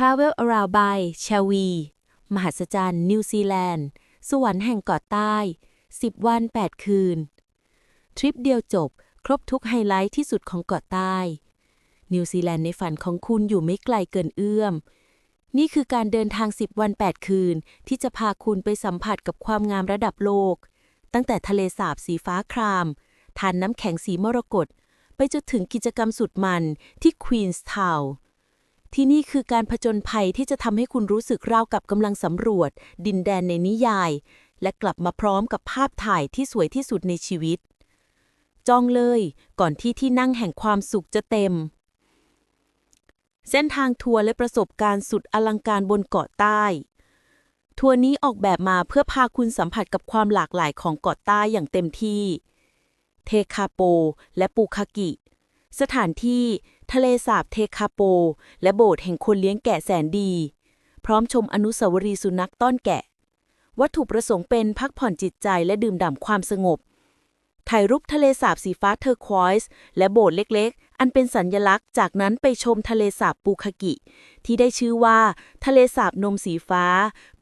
Travel Around by ชาวี มหัศจรรย์นิวซีแลนด์ สวรรค์แห่งเกาะใต้ 10 วัน 8 คืน ทริปเดียวจบ ครบทุกไฮไลท์ที่สุดของเกาะใต้ นิวซีแลนด์ในฝันของคุณอยู่ไม่ไกลเกินเอื้อม นี่คือการเดินทาง 10 วัน 8 คืน ที่จะพาคุณไปสัมผัสกับความงามระดับโลก ตั้งแต่ทะเลสาบสีฟ้าคราม ทานน้ำแข็งสีมรกต ไปจนถึงกิจกรรมสุดมันที่ควีนส์ทาวน์ ที่นี่คือการผจญภัยที่จะทำให้คุณรู้สึกราวกับกำลังสำรวจ ดินแดนในนิยาย และกลับมาพร้อมกับภาพถ่ายที่สวยที่สุดในชีวิต จองเลย ก่อนที่ที่นั่งแห่งความสุขจะเต็ม เส้นทางทัวร์และประสบการณ์สุดอลังการบนเกาะใต้ ทัวร์นี้ออกแบบมาเพื่อพาคุณสัมผัสกับความหลากหลายของเกาะใต้อย่างเต็มที่ เทคาโป และปูคากิ สถานที่ ทะเลสาบเทคาโป และโบสถ์แห่งคนเลี้ยงแกะแสนดี พร้อมชมอนุสาวรีย์สุนัขต้อนแกะ วัตถุประสงค์เป็นพักผ่อนจิตใจและดื่มด่ำความสงบ ถ่ายรูปทะเลสาบสีฟ้าเทอร์ควอยส์และโบสถ์เล็ก ๆ อันเป็นสัญญลักษณ์ จากนั้นไปชมทะเลสาบปูคากิ ที่ได้ชื่อว่า ทะเลสาบนมสีฟ้า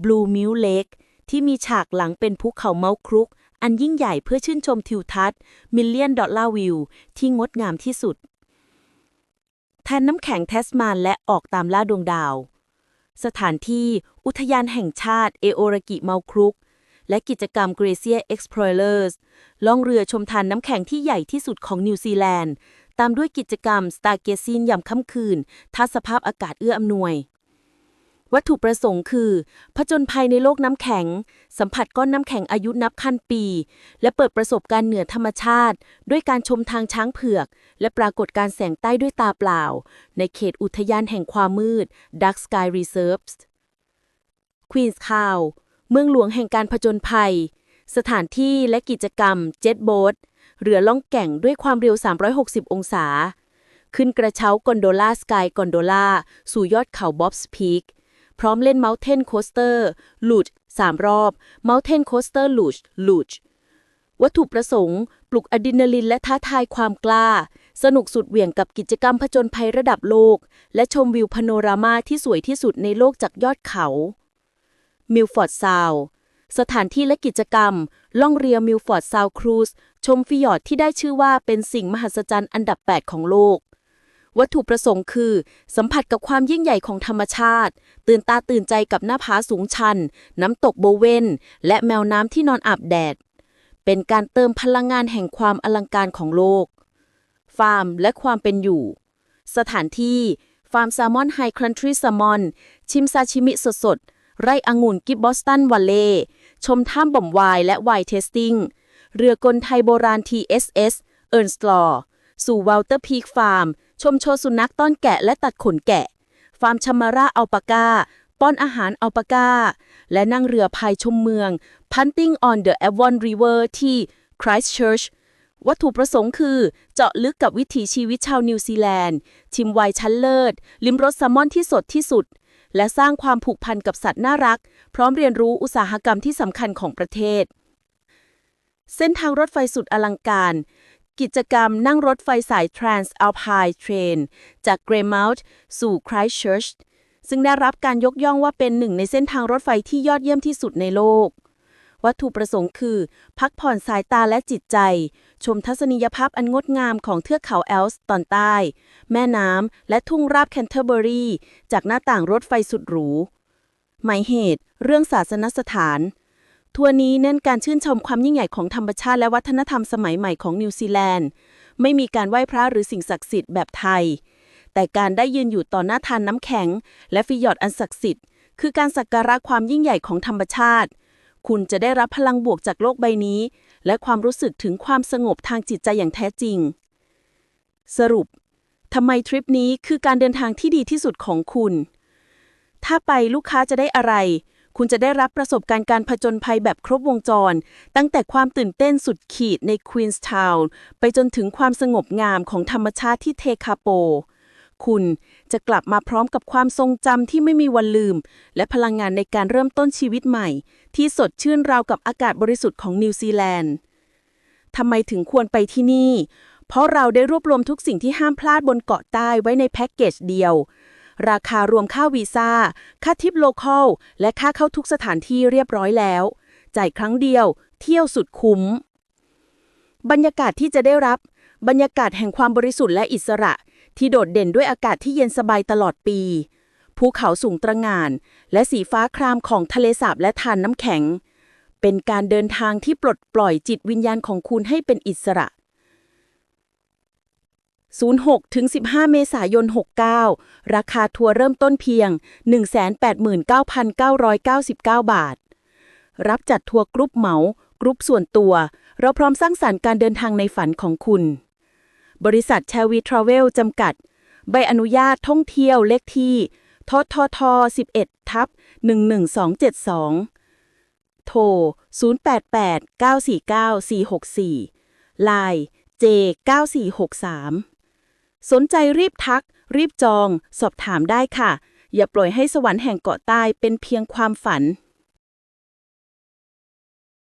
Blue m i l Lake ที่มีฉากหลังเป็นภูเขาเมาครุก อันยิ่งใหญ่เพื่อชื่นชมทิวทัศน์มิลเลียนดอลลาร์วิวที่งดงามที่สุด แทนน้ำแข็งเทสมานและออกตามล่าดวงดาว สถานที่อุทยานแห่งชาติเอโอรากิเมาครุก และกิจกรรม Glacier Explorers ล่องเรือชมทานน้ำแข็งที่ใหญ่ที่สุดของนิวซีแลนด์ ตามด้วยกิจกรรม Stargazing ยามค่ำคืนถ้าสภาพอากาศเอื้ออำนวย วัตถุประสงค์คือผจญภัยในโลกน้ำแข็ง สัมผัสก้อนน้ำแข็งอายุนับพันปี และเปิดประสบการณ์เหนือธรรมชาติ ด้วยการชมทางช้างเผือก และปรากฏการแสงใต้ด้วยตาเปล่า ในเขตอุทยานแห่งความมืด Dark Sky Reserves Queen's Cow เมืองหลวงแห่งการผจญภัย สถานที่และกิจกรรมเจ็ตโบ๊ทเรือล่องแก่งด้วยความเร็ว 360 องศา ขึ้นกระเช้ากอนโดล่าสกายกอนโดล่าสู่ยอดเขาบ๊อบส์พีค พร้อมเล่นเมา n ์เทนโคสเตอร์ลูดสามรอบเมา n ์เทนโคสเตอร์ลูชลูชวัตถุประสงค์ ปลุกอะดรีนาลินและท้าทายความกล้า สนุกสุดเหวี่ยงกับกิจกรรมผจญภัยระดับโลก และชมวิวพาโนรามาที่สวยที่สุดในโลกจากยอดเขามิลฟอร์ดซาวสถานที่และกิจกรรม ล่องเรือมิลฟอร์ดซาวครูซชมฟิยอร์ดที่ได้ชื่อว่าเป็นสิ่งมหัศจรรย์อันดับ 8 ของโลก วัตถุประสงค์คือ สัมผัสกับความยิ่งใหญ่ของธรรมชาติ ตื่นตาตื่นใจกับหน้าผาสูงชัน น้ำตกโบเวน และแมวน้ำที่นอนอาบแดด เป็นการเติมพลังงานแห่งความอลังการของโลก ฟาร์มและความเป็นอยู่ สถานที่ ฟาร์มแซลมอนไฮคันทรีแซลมอน ชิมซาชิมิสดๆ ไร่องุ่นกิบบอสตันวัลเล่ชมถ้ำบ่มไวน์และไวน์เทสติ้ง เรือกลไทยโบราณ TSS เอิร์นสลอสู่ว a ลเตอร์พีคฟาร์ม ชมโชว์สุนัขต้อนแกะและตัดขนแกะ ฟาร์มชมาราอัลปาก้า ป้อนอาหารอัลปาก้า และนั่งเรือพายชมเมือง Punting on the Avon River ที่ Christchurch วัตถุประสงค์คือเจาะลึกกับวิถีชีวิตชาวนิวซีแลนด์ ชิมไวน์ชั้นเลิศ ลิมรสแซลมอนที่สดที่สุด และสร้างความผูกพันกับสัตว์น่ารัก พร้อมเรียนรู้อุตสาหกรรมที่สำคัญของประเทศ เส้นทางรถไฟสุดอลังการ กิจกรรมนั่งรถไฟสาย Trans Alpine Train จาก Greymouth สู่ Christchurch ซึ่งได้รับการยกย่องว่าเป็นหนึ่งในเส้นทางรถไฟที่ยอดเยี่ยมที่สุดในโลก วัตถุประสงค์คือ พักผ่อนสายตาและจิตใจ ชมทัศนียภาพอันงดงามของเทือกเขาแอลส์ตอนใต้ แม่น้ำและทุ่งราบแคนเทอร์เบอรีจากหน้าต่างรถไฟสุดหรูหมายเหตุ เรื่องศาสนสถาน ทัวร์นี้เน้นการชื่นชมความยิ่งใหญ่ของธรรมชาติและวัฒนธรรมสมัยใหม่ของนิวซีแลนด์ ไม่มีการไหว้พระหรือสิ่งศักดิ์สิทธิ์แบบไทย แต่การได้ยืนอยู่ต่อหน้าทานน้ำแข็ง และฟิยอร์ดอันศักดิ์สิทธิ์คือการสักการะความยิ่งใหญ่ของธรรมชาติ คุณจะได้รับพลังบวกจากโลกใบนี้ และความรู้สึกถึงความสงบทางจิตใจอย่างแท้จริง สรุปทำไมทริปนี้คือการเดินทางที่ดีที่สุดของคุณ ถ้าไปลูกค้าจะได้อะไร คุณจะได้รับประสบการณ์การผจญภัยแบบครบวงจร ตั้งแต่ความตื่นเต้นสุดขีดในควีนส์ทาวน์ไปจนถึงความสงบงามของธรรมชาติที่เทคาโป คุณจะกลับมาพร้อมกับความทรงจำที่ไม่มีวันลืม และพลังงานในการเริ่มต้นชีวิตใหม่ ที่สดชื่นราวกับอากาศบริสุทธิ์ของนิวซีแลนด์ทำไมถึงควรไปที่นี่ เพราะเราได้รวบรวมทุกสิ่งที่ห้ามพลาดบนเกาะใต้ไว้ในแพ็กเกจเดียว ราคารวมค่าวีซ่า ค่าทิปโลคอล และค่าเข้าทุกสถานที่เรียบร้อยแล้ว จ่ายครั้งเดียว เที่ยวสุดคุ้ม บรรยากาศที่จะได้รับ บรรยากาศแห่งความบริสุทธิ์และอิสระ ที่โดดเด่นด้วยอากาศที่เย็นสบายตลอดปี ภูเขาสูงตระหง่าน และสีฟ้าครามของทะเลสาบและทานน้ำแข็ง เป็นการเดินทางที่ปลดปล่อยจิตวิญญาณของคุณให้เป็นอิสระ 06 ถึง 15 เมษายน 69 ราคาทัวร์เริ่มต้นเพียง 189,999 บาท รับจัดทัวร์กรุ๊ปเหมากรุ๊ปส่วนตัว เราพร้อมสร้างสรรค์การเดินทางในฝันของคุณ บริษัทแชวีทราเวลจำกัด ใบอนุญาตท่องเที่ยวเลขที่ททท11 ทับ 11272 โทร 088 949 464ลาย J 9463 สนใจรีบทัก รีบจอง สอบถามได้ค่ะ อย่าปล่อยให้สวรรค์แห่งเกาะใต้เป็นเพียงความฝัน